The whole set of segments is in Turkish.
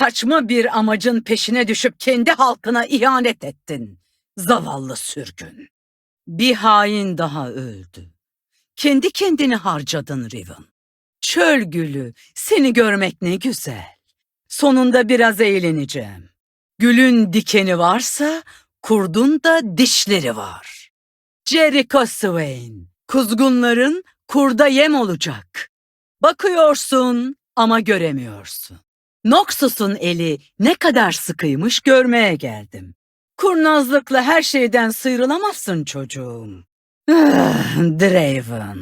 Saçma bir amacın peşine düşüp kendi halkına ihanet ettin. Zavallı sürgün. Bir hain daha öldü. Kendi kendini harcadın Riven. Çöl gülü, seni görmek ne güzel. Sonunda biraz eğleneceğim. Gülün dikeni varsa, kurdun da dişleri var. Jericho Swain, kuzgunların kurda yem olacak. Bakıyorsun ama göremiyorsun. Noxus'un eli ne kadar sıkıymış görmeye geldim. Kurnazlıkla her şeyden sıyrılamazsın çocuğum. Draven.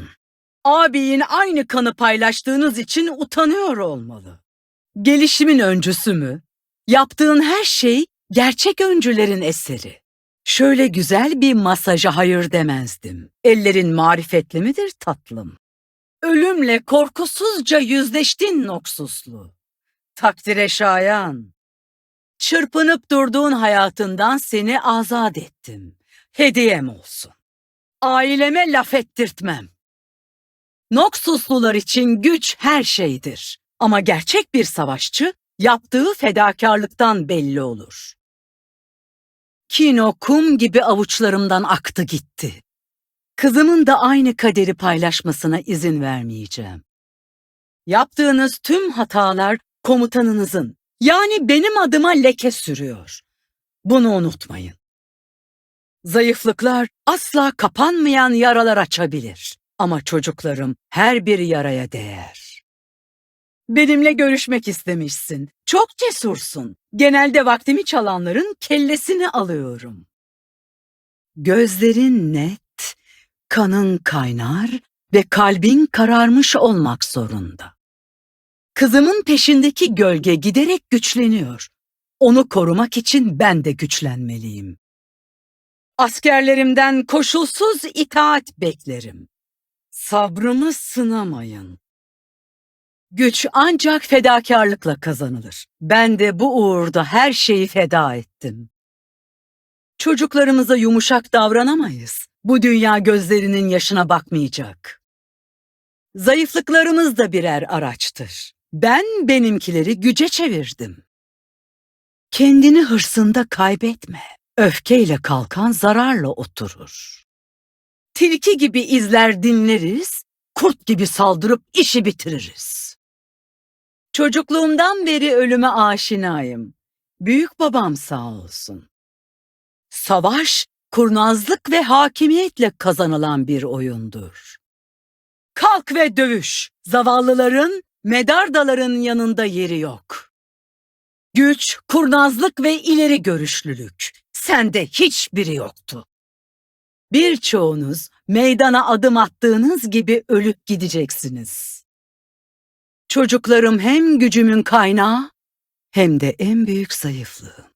Abiyin aynı kanı paylaştığınız için utanıyor olmalı. Gelişimin öncüsü mü? Yaptığın her şey gerçek öncülerin eseri. Şöyle güzel bir masaja hayır demezdim. Ellerin marifetli midir tatlım? Ölümle korkusuzca yüzleştin Noxuslu. Takdire şayan. Çırpınıp durduğun hayatından seni azat ettim. Hediyem olsun. Aileme laf ettirtmem. Noxuslular için güç her şeydir. Ama gerçek bir savaşçı yaptığı fedakarlıktan belli olur. Kino kum gibi avuçlarımdan aktı gitti. Kızımın da aynı kaderi paylaşmasına izin vermeyeceğim. Yaptığınız tüm hatalar komutanınızın, yani benim adıma leke sürüyor. Bunu unutmayın. Zayıflıklar asla kapanmayan yaralar açabilir. Ama çocuklarım her bir yaraya değer. Benimle görüşmek istemişsin. Çok cesursun. Genelde vaktimi çalanların kellesini alıyorum. Gözlerin net, kanın kaynar ve kalbin kararmış olmak zorunda. Kızımın peşindeki gölge giderek güçleniyor. Onu korumak için ben de güçlenmeliyim. Askerlerimden koşulsuz itaat beklerim. Sabrımı sınamayın. Güç ancak fedakarlıkla kazanılır. Ben de bu uğurda her şeyi feda ettim. Çocuklarımıza yumuşak davranamayız. Bu dünya gözlerinin yaşına bakmayacak. Zayıflıklarımız da birer araçtır. Ben benimkileri güce çevirdim. Kendini hırsında kaybetme. Öfkeyle kalkan zararla oturur. Tilki gibi izler dinleriz, kurt gibi saldırıp işi bitiririz. Çocukluğumdan beri ölüme aşinayım. Büyük babam sağ olsun. Savaş, kurnazlık ve hakimiyetle kazanılan bir oyundur. Kalk ve dövüş. Zavallıların, medardaların yanında yeri yok. Güç, kurnazlık ve ileri görüşlülük. Sende hiçbiri yoktu. Birçoğunuz meydana adım attığınız gibi ölüp gideceksiniz. Çocuklarım hem gücümün kaynağı hem de en büyük zayıflığım.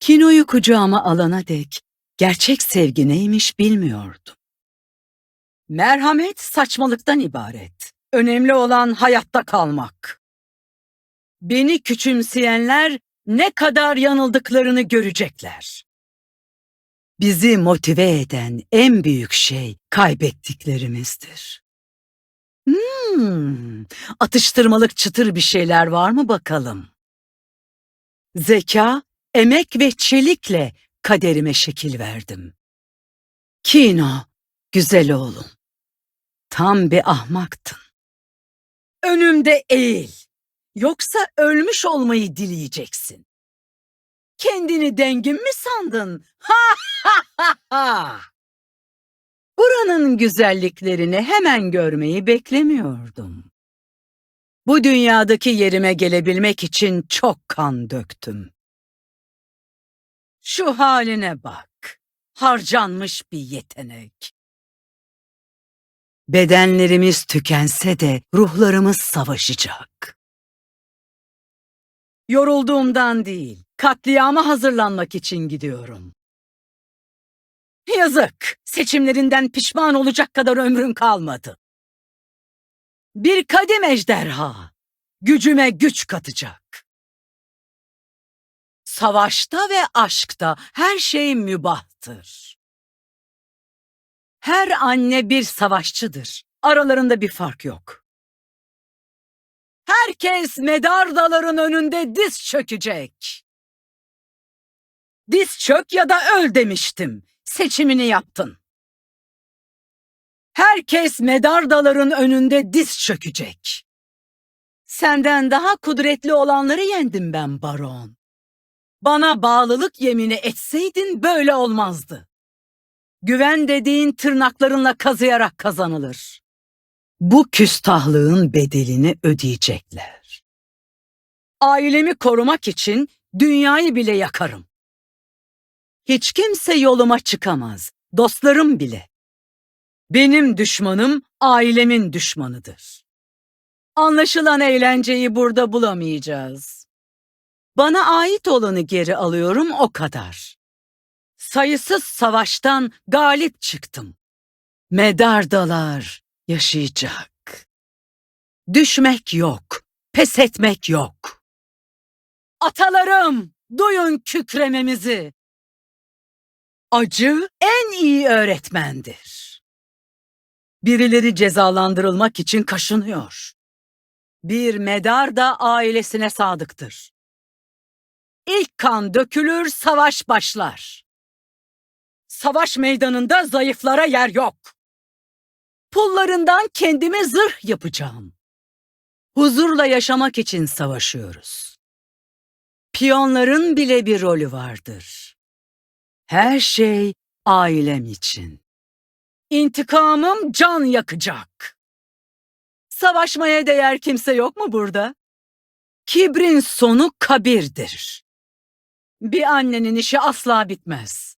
Kinoyu kucağıma alana dek gerçek sevgi neymiş bilmiyordum. Merhamet saçmalıktan ibaret. Önemli olan hayatta kalmak. Beni küçümseyenler ne kadar yanıldıklarını görecekler. Bizi motive eden en büyük şey kaybettiklerimizdir. Hmm, atıştırmalık çıtır bir şeyler var mı bakalım? Zeka, emek ve çelikle kaderime şekil verdim. Kino, güzel oğlum. Tam bir ahmaktın. Önümde eğil. Yoksa ölmüş olmayı dileyeceksin. Kendini dengin mi sandın? Ha ha ha ha! Buranın güzelliklerini hemen görmeyi beklemiyordum. Bu dünyadaki yerime gelebilmek için çok kan döktüm. Şu haline bak. Harcanmış bir yetenek. Bedenlerimiz tükense de ruhlarımız savaşacak. Yorulduğumdan değil, katliama hazırlanmak için gidiyorum. Yazık, seçimlerinden pişman olacak kadar ömrün kalmadı. Bir kadim ejderha, gücüme güç katacak. Savaşta ve aşkta her şey mübahtır. Her anne bir savaşçıdır. Aralarında bir fark yok. Herkes medardaların önünde diz çökecek. Diz çök ya da öl demiştim. Seçimini yaptın. Herkes medardaların önünde diz çökecek. Senden daha kudretli olanları yendim ben baron. Bana bağlılık yemini etseydin böyle olmazdı. Güven dediğin tırnaklarınla kazıyarak kazanılır. Bu küstahlığın bedelini ödeyecekler. Ailemi korumak için dünyayı bile yakarım. Hiç kimse yoluma çıkamaz, dostlarım bile. Benim düşmanım ailemin düşmanıdır. Anlaşılan eğlenceyi burada bulamayacağız. Bana ait olanı geri alıyorum o kadar. Sayısız savaştan galip çıktım. Medardalar yaşayacak. Düşmek yok, pes etmek yok. Atalarım, duyun kükrememizi. Acı en iyi öğretmendir. Birileri cezalandırılmak için kaşınıyor. Bir medar da ailesine sadıktır. İlk kan dökülür, savaş başlar. Savaş meydanında zayıflara yer yok. Pullarından kendime zırh yapacağım. Huzurla yaşamak için savaşıyoruz. Piyonların bile bir rolü vardır. Her şey ailem için. İntikamım can yakacak. Savaşmaya değer kimse yok mu burada? Kibrin sonu kabirdir. Bir annenin işi asla bitmez.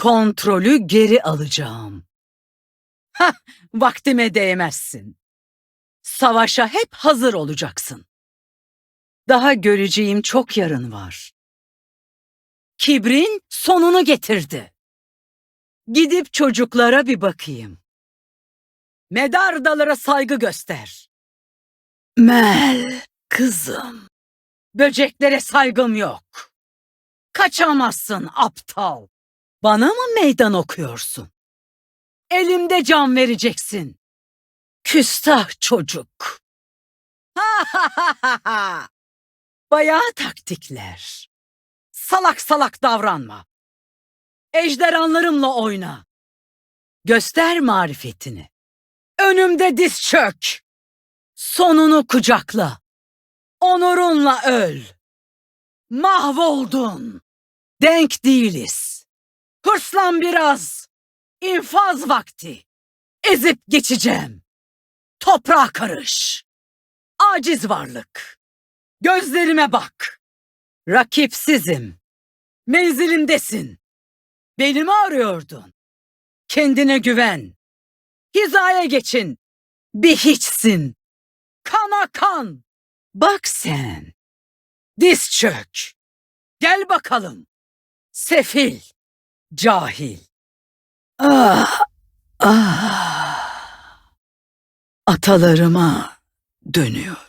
Kontrolü geri alacağım. Hah, vaktime değmezsin. Savaşa hep hazır olacaksın. Daha göreceğim çok yarın var. Kibrin sonunu getirdi. Gidip çocuklara bir bakayım. Medardalara saygı göster. Mel, kızım. Böceklere saygım yok. Kaçamazsın aptal. Bana mı meydan okuyorsun? Elimde can vereceksin. Küstah çocuk. Ha ha ha ha ha. Bayağı taktikler. Salak salak davranma. Ejderhanlarımla oyna. Göster marifetini. Önümde diz çök. Sonunu kucakla. Onurunla öl. Mahvoldun. Denk değiliz. Hırslan biraz. İnfaz vakti. Ezip geçeceğim. Toprağa karış. Aciz varlık. Gözlerime bak. Rakipsizim. Menzilindesin. Beni mi arıyordun? Kendine güven. Hizaya geçin. Bir hiçsin. Kana kan. Bak sen. Diz çök. Gel bakalım. Sefil. Cahil. Ah, ah. Atalarıma dönüyorum.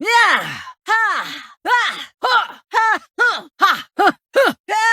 Ya, ha, ha, ha, ha, ha, ha, ha, ha.